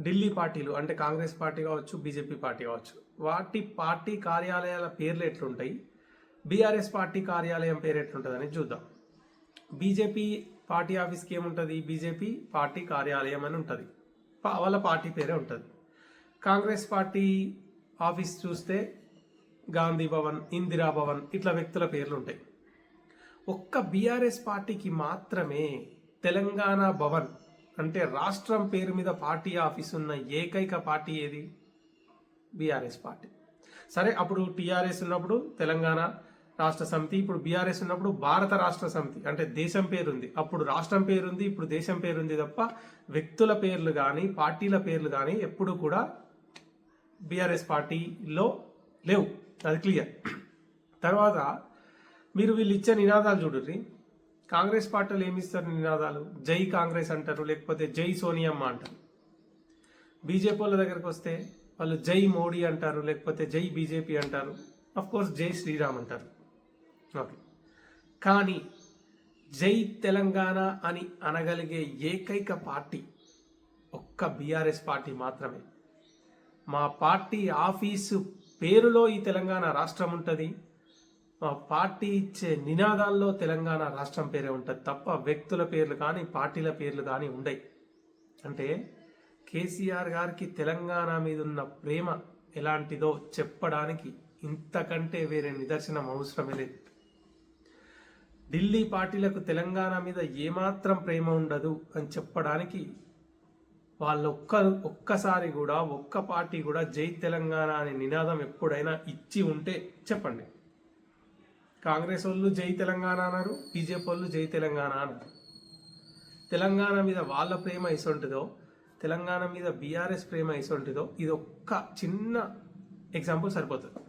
ఢిల్లీ పార్టీలు అంటే కాంగ్రెస్ పార్టీ కావచ్చు బీజేపీ పార్టీ కావచ్చు వాటి పార్టీ కార్యాలయాల పేర్లు ఎట్లుంటాయి? బీఆర్ఎస్ పార్టీ కార్యాలయం పేరు ఎట్లుంటుందని చూద్దాం. బీజేపీ పార్టీ ఆఫీస్కి ఏముంటుంది? బీజేపీ పార్టీ కార్యాలయం అని ఉంటుంది. వాళ్ళ పార్టీ పేరే ఉంటుంది. కాంగ్రెస్ పార్టీ ఆఫీస్ చూస్తే గాంధీ భవన్ ఇందిరా భవన్ ఇట్లా వ్యక్తుల పేర్లు ఉంటాయి. ఒక్క బీఆర్ఎస్ పార్టీకి మాత్రమే తెలంగాణ భవన్ అంటే రాష్ట్రం పేరు మీద పార్టీ ఆఫీస్ ఉన్న ఏకైక పార్టీ ఏది? BRS party. సరే అప్పుడు టీఆర్ఎస్ ఉన్నప్పుడు తెలంగాణ రాష్ట్ర సమితి ఇప్పుడు బీఆర్ఎస్ ఉన్నప్పుడు భారత రాష్ట్ర సమితి. అంటే దేశం పేరుంది. అప్పుడు రాష్ట్రం పేరుంది ఇప్పుడు దేశం పేరుంది తప్ప వ్యక్తుల పేర్లు కానీ పార్టీల పేర్లు కానీ ఎప్పుడు కూడా బీఆర్ఎస్ పార్టీలో లేవు. అది క్లియర్. తర్వాత మీరు వీళ్ళు ఇచ్చే నినాదాలు చూడండి కాంగ్రెస్ పార్టీలు ఏమిస్తారు నినాదాలు? జై కాంగ్రెస్ అంటారు లేకపోతే జై సోనియమ్మ అంటారు. బీజేపీ వాళ్ళ దగ్గరకు వస్తే వాళ్ళు జై మోడీ అంటారు లేకపోతే జై బీజేపీ అంటారు. కోర్స్ జై శ్రీరామ్ అంటారు. ఓకే కానీ జై తెలంగాణ అని అనగలిగే ఏకైక పార్టీ ఒక్క బీఆర్ఎస్ పార్టీ మాత్రమే. మా పార్టీ ఆఫీసు పేరులో ఈ తెలంగాణ రాష్ట్రం ఉంటుంది. పార్టీ ఇచ్చే నినాదాల్లో తెలంగాణ రాష్ట్రం పేరే ఉంటుంది తప్ప వ్యక్తుల పేర్లు కానీ పార్టీల పేర్లు కానీ ఉండయి. అంటే కేసీఆర్ గారికి తెలంగాణ మీద ఉన్న ప్రేమ ఎలాంటిదో చెప్పడానికి ఇంతకంటే వేరే నిదర్శనం అవసరమే లేదు. ఢిల్లీ పార్టీలకు తెలంగాణ మీద ఏమాత్రం ప్రేమ ఉండదు అని చెప్పడానికి వాళ్ళు ఒక్క ఒక్కసారి కూడా ఒక్క పార్టీ కూడా జై తెలంగాణ అనే నినాదం ఎప్పుడైనా ఇచ్చి ఉంటే చెప్పండి. కాంగ్రెస్ వాళ్ళు జై తెలంగాణ అన్నారు బీజేపీ వాళ్ళు జై తెలంగాణ అన్నారు. తెలంగాణ మీద వాళ్ళ ప్రేమ ఇసొంటిదో తెలంగాణ మీద బీఆర్ఎస్ ప్రేమ ఇసొంటిదో ఇది ఒక్క చిన్న ఎగ్జాంపుల్ సరిపోతుంది.